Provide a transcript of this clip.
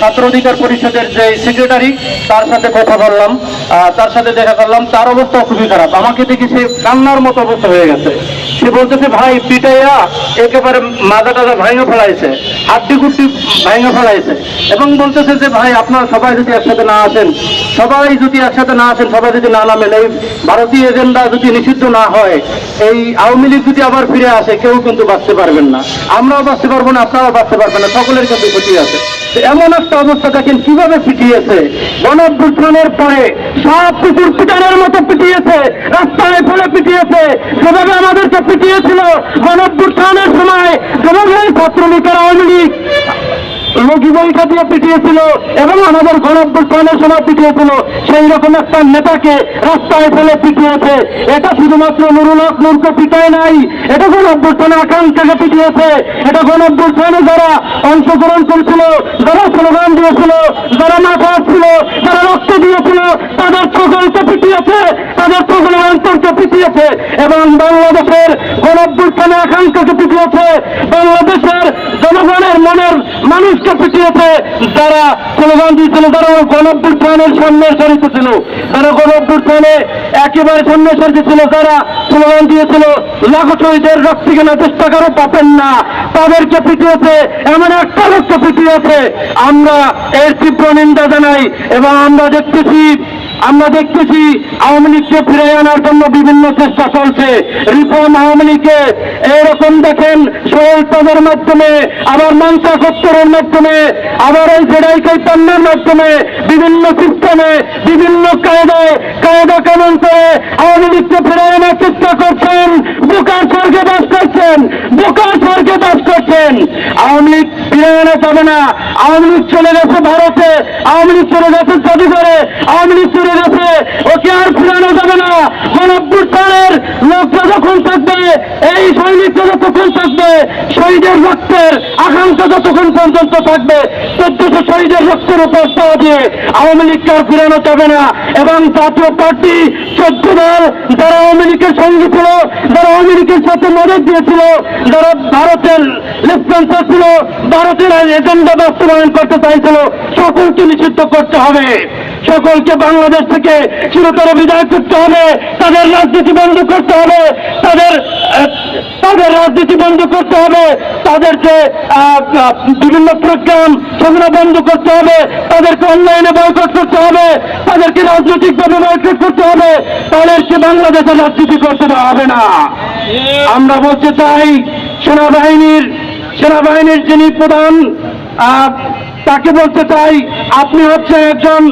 ছাত্র অধিকার পরিষদের যে সেক্রেটারি তার সাথে কথা বললাম। তার সাথে দেখা করলাম। তার অবস্থা খুবই খারাপ। আমাকে দেখে সে কান্নার মতো অবস্থা হয়ে গেছে। সে বলতেছে, ভাই, পিটাইয়া একেবারে মাজা টাজা ভাঙে ফেলাইছে। হাড্ডি গুড্ডি ভাঙে ফেলাইছে। এবং বলতেছে যে, ভাই, আপনারা সবাই যদি একসাথে না আসেন, সবাই যদি একসাথে না আসেন, সবাই যদি না নামেন এই ভারতীয় এজেন্ডা যদি নিষিদ্ধ না হয়, এই আওয়ামী লীগ যদি আবার ফিরে আসে, কেউ কিন্তু বাঁচতে পারবেন না। আমরাও বাঁচতে পারব না, আপনারাও বাঁচতে পারবেন না। সকলের কিন্তু ক্ষতি আছে। এমন একটা অবস্থা দেখেন, কীভাবে পিটিয়েছে? গণঅভ্যুত্থানের পরে সব কুকুর পিটানোর মতো পিটিয়েছে, রাস্তায় ফলে পিটিয়েছে সেভাবে আমাদেরকে পিটিয়েছিল গণঅভ্যুত্থানের সময় যেভাবে ছাত্রলীগের আওয়ামী লীগ বৈঠা দিয়ে পিটিয়েছিল এবং আমাদের গণঅভ্যুত্থানের সময় পিটিয়েছিল। সেই রকম একটা নেতাকে রাস্তায় ফেলে পিটিয়েছে। এটা শুধুমাত্র নুরুল হক নূরকে পিটায় নাই, এটা গণঅভ্যুত্থানে আকাঙ্ক্ষাকে পিটিয়েছে। এটা গণঅভ্যুত্থানে যারা অংশগ্রহণ করেছিল, যারা স্লোগান দিয়েছিল, যারা মাথা ছিল যারা রক্ত দিয়েছিল, তাদের সকলকে পিটিয়েছে, তাদের সকলের অন্তরকে পিটিয়েছে। এবং বাংলাদেশের গণঅভ্যুত্থানে আকাঙ্ক্ষাকে পিটিয়েছে। বাংলাদেশের জনগণের মনের মানুষকে পিটিয়েছে যারা স্লোগান দিয়েছিল, যারা গণঅভ্যুত্থানের সামনে সারিতে ছিল তারা যারা গণঅভ্যুত্থানে একেবারে সামনে সারিতে ছিল যারা স্লোগান দিয়েছিল, লাখো শহীদের রক্ত কেনা চেষ্টা করো পাবেন না, তাদেরকে পিটিয়েছে এমন একটা লোককে পিটিয়েছে আমরা এর তীব্র নিন্দা জানাই এবং আমরা দেখতেছি আমরা দেখতেছি আওয়ামী লীগকে ফিরে আনার জন্য বিভিন্ন চেষ্টা চলছে। রিফর্ম আওয়ামী লীগকে এরকম দেখেন সোহেল তাদের মাধ্যমে, আবার মঞ্চা সত্তরের মাধ্যমে, আবার এই জেডাই চৈতন্যের মাধ্যমে বিভিন্ন সিস্টেমে, বিভিন্ন কায়দায়, কায়দা কানুন করে আওয়ামী লীগকে ফিরে আনার চেষ্টা করছেন। বোকার স্বর্গে বাস করছেন বোকার স্বর্গে বাস করছেন আওয়ামী লীগ ফিরে আনা যাবে না। আওয়ামী লীগ চলে গেছে ভারতে, আওয়ামী লীগ চলে গেছে জাদুঘরে, আওয়ামী লীগ চলে গেছে। ওকে আর ফিরানো যাবে না। গণঅভ্যুত্থানের লোকটা যখন থাকবে, এই সৈনিকটা যতক্ষণ থাকবে, শহীদের রক্তের আকাঙ্ক্ষা যতক্ষণ পর্যন্ত থাকবে, চোদ্দশো শহীদের রক্তের উপর পাওয়া দিয়ে আওয়ামী লীগকে আর ফিরানো যাবে না। এবং জাতীয় পার্টি চোদ্দ দল যারা আওয়ামী লীগের সঙ্গে ছিল আওয়ামী লীগের সাথে মদত দিয়েছিল, যারা ভারতের লেফটেন্ট ছিল, ভারতের এজেন্ডা বাস্তবায়ন করতে চাইছিল, সকলকে নিষিদ্ধ করতে হবে। সকলকে বাংলাদেশ থেকে চিরতরে বিদায় করতে হবে। তাদের রাজনীতি বন্ধ করতে হবে। তাদের তাদের রাজনীতি বন্ধ করতে হবে। আহ, আহ, বিভিন্ন প্রোগ্রাম সেগুলো বন্ধ করতে হবে। তাদেরকে অনলাইনে বয়কট করতে হবে। তাদেরকে রাজনৈতিকভাবে বয়কট করতে হবে। তাদেরকে বাংলাদেশে রাজনীতি করতে দেওয়া হবে না। আমরা বলতে চাই সেনাবাহিনীর সেনাবাহিনীর যিনি প্রধান তাকে বলতে চাই আপনি হচ্ছে একজন